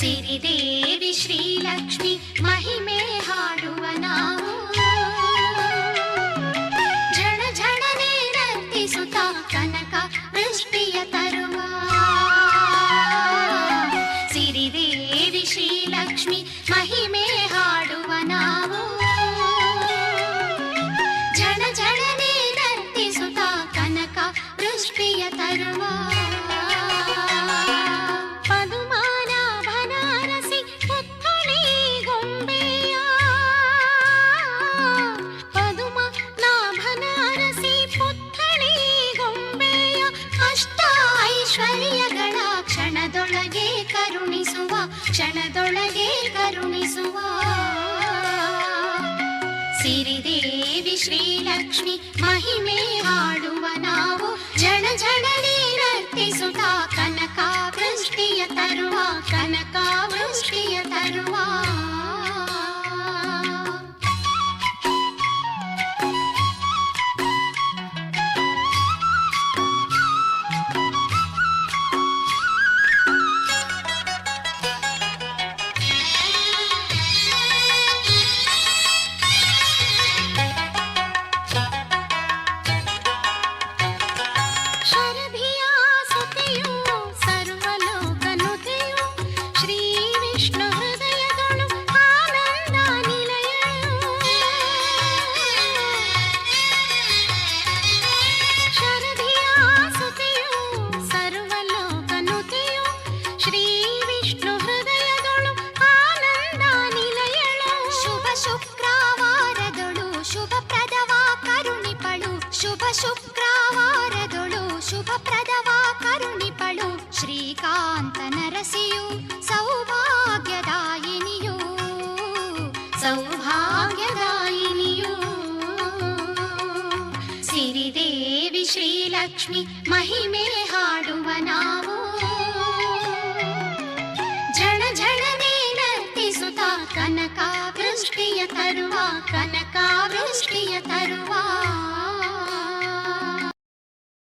ಸಿರಿದೇವಿ ಶ್ರೀಲಕ್ಷ್ಮಿ ಮಹಿಮೆ ಹಾಡುವ ನಾವು. ಕ್ಷಣದೊಳಗೆ ಕರುಣಿಸುವ ಕ್ಷಣದೊಳಗೆ ಕರುಣಿಸುವ. ಸಿರಿದೇವಿ ಶ್ರೀಲಕ್ಷ್ಮಿ, ಮಹಿಮೆ ಹಾಡುವ ನಾವು. ಜಣ ಜನನೇ ನರ್ತಿಸುತ್ತಾ ಕನಕ ವೃಷ್ಟಿಯ ತರುವ ಕನಕ भी आ ಶುಭ ಶುಕ್ರವಾರದೊಳು ಶುಭ ಪ್ರದವ ಕರುಣಿಪಳು, ಶ್ರೀಕಾಂತ ನರಸಿಯು, ಸೌಭಾಗ್ಯದಾಯಿನಿಯು ಸೌಭಾಗ್ಯದಾಯಿನಿಯು. ಸಿರಿದೇವಿ ಶ್ರೀಲಕ್ಷ್ಮಿ, ಮಹಿಮೆ ಹಾಡುವ ನಾವು. ಝಣ ಜನನೇ ನರ್ತಿಸುತ್ತ ಕನಕ ವೃಷ್ಟಿಯ ತರುವ ಕನಕ ವೃಷ್ಟಿಯ ತರುವ.